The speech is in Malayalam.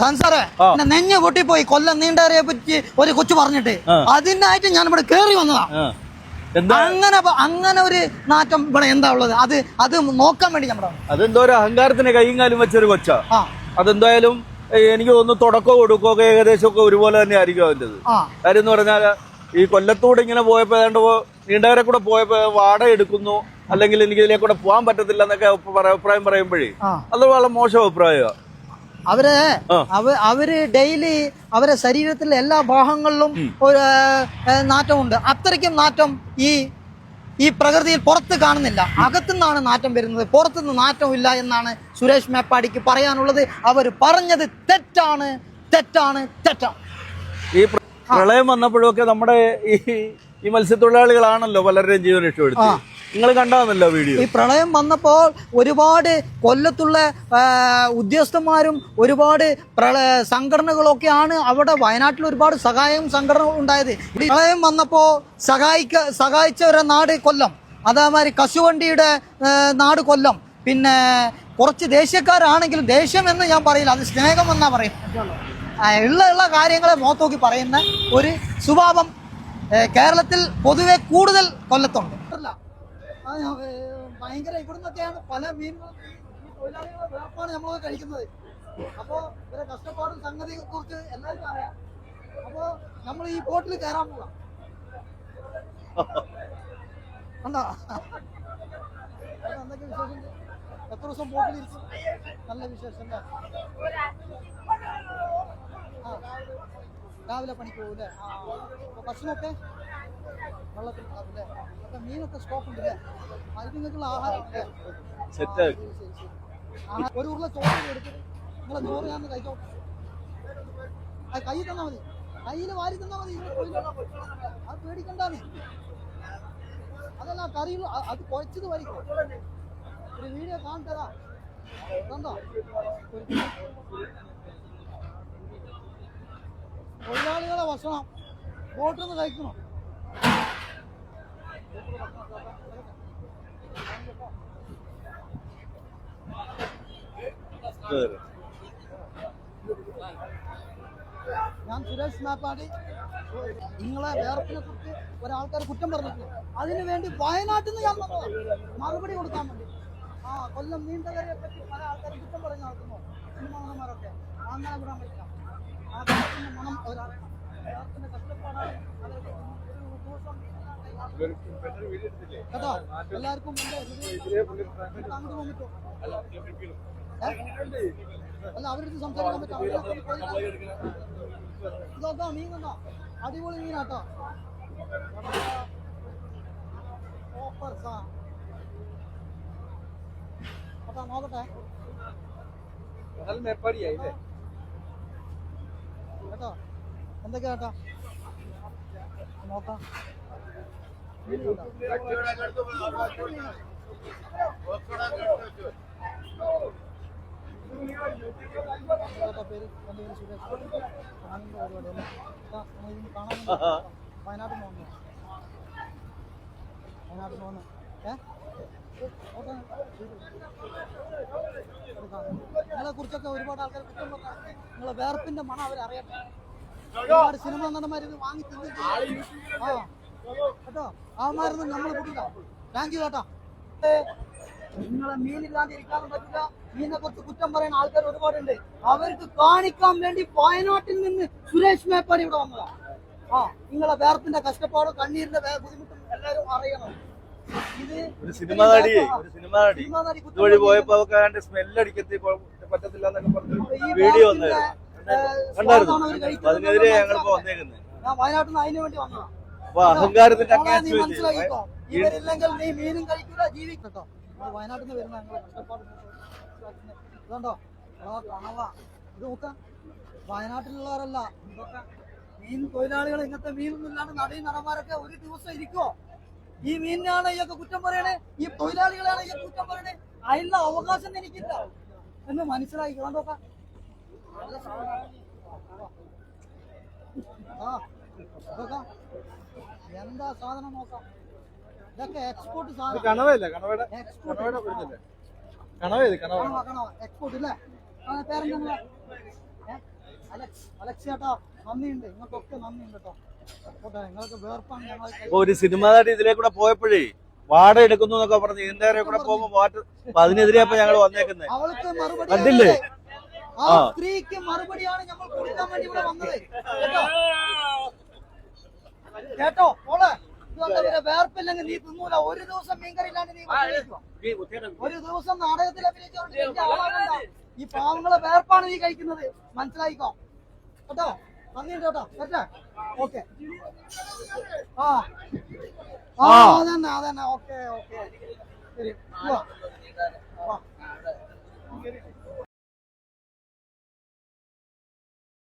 സാൻസാറേ പിന്നെ നെഞ്ഞ പൊട്ടിപ്പോയി കൊല്ലം നീണ്ടേറിയെ പറ്റി ഒരു കൊച്ചു പറഞ്ഞിട്ട്. അതിനായിട്ട് ഞാൻ ഇവിടെ കേറി വന്നതാ. അങ്ങനെ അങ്ങനെ ഒരു നാറ്റം ഇവിടെ എന്താ ഉള്ളത്? അത് അത് നോക്കാൻ വേണ്ടി നമ്മുടെ അതെന്തോ ഒരു അഹങ്കാരത്തിന് കൈയും കാലും വെച്ചൊരു കൊച്ച. അതെന്തായാലും എനിക്ക് ഒന്ന് കൊടുക്കോ ഒക്കെ ഏകദേശം ഒക്കെ ഒരുപോലെ തന്നെ ആയിരിക്കും അതിന്റെത് കാര്യം എന്ന് പറഞ്ഞാൽ ഈ കൊല്ലത്തൂടെ ഇങ്ങനെ പോയപ്പോ ഏതാണ്ട് നീണ്ടവരെ കൂടെ പോയപ്പോ വാട എടുക്കുന്നു അല്ലെങ്കിൽ എനിക്ക് ഇതിലേക്കൂടെ കൂടെ പോകാൻ പറ്റത്തില്ല എന്നൊക്കെ അഭിപ്രായം പറയുമ്പോഴേ അത് വളരെ മോശം അഭിപ്രായമാണ് അവർ. അവർ ഡെയിലി അവരെ ശരീരത്തിലെ എല്ലാ ഭാഗങ്ങളിലും ഒരു നാറ്റമുണ്ട്. അത്രയ്ക്കും നാറ്റം ഈ ഈ പ്രകൃതിയിൽ പുറത്ത് കാണുന്നില്ല. അകത്തുനിന്നാണ് നാറ്റം വരുന്നത്. പുറത്തുനിന്ന് നാറ്റമില്ല എന്നാണ് സുരേഷ് മേപ്പാടിക്ക് പറയാനുള്ളത്. അവർ പറഞ്ഞത് തെറ്റാണ്. തെറ്റാണ്. തെറ്റാണ് ഈ പ്രളയം വന്നപ്പോഴൊക്കെ നമ്മുടെ ഈ ഈ മത്സ്യത്തൊഴിലാളികളാണല്ലോ പലരുടെയും ജീവൻ രക്ഷപ്പെടുത്തി നിങ്ങൾ കണ്ടാന്നല്ലോ വീഡിയോ ഈ പ്രളയം വന്നപ്പോൾ ഒരുപാട് കൊല്ലത്തുള്ള ഉദ്യോഗസ്ഥന്മാരും ഒരുപാട് പ്രള സംഘടനകളൊക്കെയാണ് അവിടെ വയനാട്ടിൽ ഒരുപാട് സഹായം സംഘടനകളും ഉണ്ടായത്. പ്രളയം വന്നപ്പോൾ സഹായിക്ക സഹായിച്ചവരെ നാട് കൊല്ലം. അതേമാതിരി കശുവണ്ടിയുടെ നാട് കൊല്ലം. പിന്നെ കുറച്ച് ദേശീയക്കാരാണെങ്കിലും ദേഷ്യമെന്ന് ഞാൻ പറയില്ല അത് സ്നേഹമെന്നാ പറയും. ഉള്ള ഉള്ള കാര്യങ്ങളെ മോത്തോക്കി പറയുന്ന ഒരു സ്വഭാവം കേരളത്തിൽ പൊതുവെ കൂടുതൽ കൊല്ലത്തുണ്ട്. അല്ല ഇവിടെ നിന്നൊക്കെയാണ് പല മീൻ ഈ തൊഴിലാളികളെ വേർപ്പാണ് നമ്മളൊക്കെ കഴിക്കുന്നത്. അപ്പോ ഇവരെ കഷ്ടപ്പാടും സംഗതിയെ കുറിച്ച് എല്ലാവർക്കും അറിയാം. അപ്പോ നമ്മൾ ഈ ബോട്ടിൽ കയറാൻ പോകാം എന്തൊക്കെ വിശേഷം എത്ര ദിവസം ബോട്ടിൽ നല്ല വിശേഷം അല്ലേ? രാവിലെ പണിക്ക് പോകും അല്ലേ ഭക്ഷണമൊക്കെ വെള്ളത്തിൽ അല്ലേ അപ്പം മീനൊക്കെ സ്റ്റോക്ക് ഉണ്ട് അല്ലേ അത് നിങ്ങൾക്കുള്ള ആഹാരം സെറ്റ് ഒരു ഉരുള ചോറ് എടുത്തിട്ട് നിങ്ങളെ ചോറ് ഞാൻ കഴിച്ചോ? അത് കൈ തന്നാൽ മതി. കയ്യിൽ വാരി തന്നാൽ മതി. അത് പേടിക്കണ്ടാന്ന്. അതല്ല ആ കറിയിൽ അത് കുഴച്ചത് വരിക്കും. ഒരു വീഡിയോ കാണിത്തരാ. കണ്ടോ? തൊഴിലാളികളെ ഭക്ഷണം ബോട്ടിൽ നിന്ന് കഴിക്കണം ഞാൻ സുരേഷ് മാപ്പാടി നിങ്ങളെ വേർപ്പിനെ കുറിച്ച് ഒരാൾക്കാർ കുറ്റം പറഞ്ഞിട്ടുണ്ട്. അതിനു വേണ്ടി വയനാട്ടിൽ നിന്ന് ഞാൻ മറുപടി കൊടുക്കാൻ വേണ്ടി. ആ കൊല്ലം നീണ്ടകരയെ പറ്റി പല ആൾക്കാർ കുറ്റം പറഞ്ഞു നടക്കുന്നു. സിനിമാനന്മാരൊക്കെ അങ്ങനെ വിടാൻ പറ്റില്ല ആ വേർപ്പിന്റെ മണം അവരറിയണം വേർപ്പിന്റെ കഷ്ടപ്പാടാണ് അവരൊക്കെ ഒരു ദിവസം കേട്ടോ എല്ലാവർക്കും എന്റെ ഹൃദയം- അങ്ങോട്ട് പോകാൻ പറ്റുമോ ഏ? അല്ല അവരടുത്ത് സംസാരിക്കാൻ പറ്റും അവരുടെ പോയി ഇതാ മീൻ കണ്ടോ അടിപൊളി മീനാട്ടോ സൂപ്പർ സാ അപ്പൊ നോക്കട്ടെ കേട്ടോ എന്തൊക്കെയാ ചേട്ടാ? നോക്കാം. പേര് എന്റെ പേര് സുരേഷ്. കാണുന്ന പരിപാടി അല്ലേ കാണാൻ വയനാട്ടിൽ നിന്ന് വയനാട്ടിൽ നിന്ന് വന്നു ഏ? ഓക്കെ. നിങ്ങളെ കുറിച്ചൊക്കെ ഒരുപാട് ആൾക്കാർ കുറ്റം നിങ്ങളെ വേർപ്പിന്റെ മണം അവർ അറിയട്ടെ ഒരുപാട് സിനിമ നടന്മാർ ഇത് വാങ്ങി തിന്നിട്ട് ആ കേട്ടോ? അവന്മാരൊന്നും നമ്മൾ കൂട്ടില്ല താങ്ക് യു കേട്ടോ. നിങ്ങളെ മീനില്ലാണ്ട് ഇരിക്കാനും പറ്റില്ല. മീനിനെ കുറിച്ച് കുറ്റം പറയുന്ന ആൾക്കാർ ഒരുപാടുണ്ട്. അവർക്ക് കാണിക്കാൻ വേണ്ടി വയനാട്ടിൽ നിന്ന് സുരേഷ് മേപ്പാടി ഇവിടെ വന്നതാ. ആ നിങ്ങളെ വേർപ്പിന്റെ കഷ്ടപ്പാടും കണ്ണീരിന്റെ ബുദ്ധിമുട്ടും എല്ലാവരും അറിയണം. ഇത് ഒരു സിനിമ നടി ഒരു സിനിമ നടി. ഇതുവഴി പോയപ്പോ അവർക്ക് അതിന്റെ സ്മെല്ല് അടിക്കത്തി പറ്റത്തില്ല എന്നൊക്കെ പറഞ്ഞു വീഡിയോ വന്നായിരുന്നു കണ്ടായിരുന്നു. അതിനെതിരെ ഞങ്ങളിപ്പോ വന്നേക്കുന്നത്. വയനാട്ടിൽ നിന്ന് അതിനു വേണ്ടി വന്നതാണ് അപ്പൊ അഹങ്കാരത്തിന്റെ നീ അങ്ങേ മനസ്സിലാക്കിക്കോ. ഇവരില്ലെങ്കിൽ നീ മീനും കഴിക്കില്ല ജീവിക്കട്ടോ. വയനാട്ടിൽ നിന്ന് വരുന്ന. ഇതുണ്ടോ? കണവ. ഇത് നോക്കാം. വയനാട്ടിലുള്ളവരല്ല. മീൻ തൊഴിലാളികൾ ഇങ്ങനത്തെ മീനൊന്നും ഇല്ലാണ്ട് നടീ നടന്മാരൊക്കെ ഒരു ദിവസം ഇരിക്കോ ഈ മീനിനാണ് ഇയൊക്കെ കുറ്റം പറയണേ? ഈ തൊഴിലാളികളാണ് ഇയൊക്കെ കുറ്റം പറയണേ? അതിനുള്ള അവകാശം എനിക്കില്ല. എന്ന് മനസ്സിലാക്കി. കണ്ടോക്കാം. ആ ഇതൊക്കെ എന്താ സാധനം നോക്കാം ഇതൊക്കെ എക്സ്പോർട്ട് സാധനം കണവയല്ല കണവയുടെ എക്സ്പോർട്ട് കണവയുടെ വരുന്നില്ലേ കണവ ഇത് കണവ എക്സ്പോർട്ട് അല്ലേ ആ പേരെന്താ ഒരു സിനിമ നടി ഇതിലേ കൂടെ പോയപ്പോഴേ വാട എടുക്കുന്നു എന്നൊക്കെ പറഞ്ഞ് ഇതിന്റെ കൂടെ പോകുമ്പോ അതിനെതിരെ ഞങ്ങൾ വന്നേക്കുന്നത് അവൾക്ക് മറുപടി കണ്ടില്ലേ? ആ. സ്ത്രീക്ക് മറുപടിയാണ് നമ്മൾ കൊടുക്കാൻ വേണ്ടി ഇവിടെ വന്നത്. കേട്ടോ? കേട്ടോ? മോളെ വേർപ്പില്ലെങ്കിൽ നീ തിന്നൂല. ഒരു ദിവസം മീൻകറി ഇല്ലാണ്ട് നീ? ഒരു ദിവസം നാടകത്തിൽ അഭിനയിച്ചുകൊണ്ട് വലിയ ഈ പാവങ്ങളെ വേർപ്പാണ് നീ കഴിക്കുന്നത്. മനസ്സിലായിക്കോ? കേട്ടോ? നന്ദിയുണ്ട് കേട്ടോ? പറ്റേ ഓക്കെ. ആ. ആ അതന്നെ അതന്നെ. Okay okay. ശരി.